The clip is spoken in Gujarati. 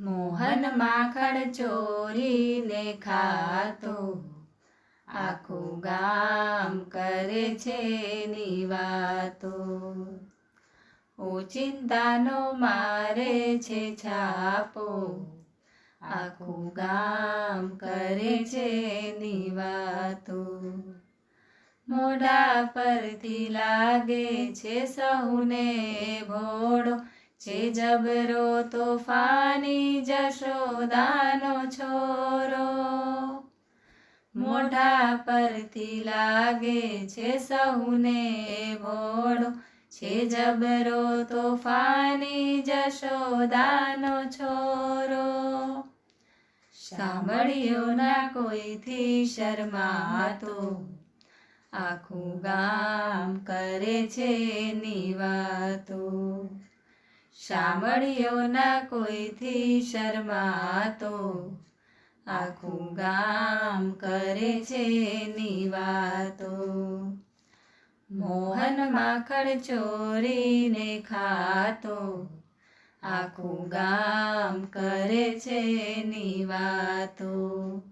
મોહન માખણ ચોરીને ખાતો. આખું ગામ કરે છે નિવાતો ચિંતાનો મારે છે છાપો. આખું ગામ કરે છે નિવાતો મોઢા પરથી લાગે છે સહુને ભોળો છે જબરો તોફાની જશોદાનો છોરો. મોઢા પરથી લાગે છે સહુને ભોળો. છે જબરો તોફાની જશોદાનો છોરો. સાંભળ્યો ના કોઈથી શરમાતો. આખું ગામ કરે છે નિવાતો. સાંભળ્યો ના કોઈથી શરમાતો? આખું ગામ કરે છે નિવાતો મોહન માખણ ચોરીને ખાતો. આખું ગામ કરે છે નિવાતો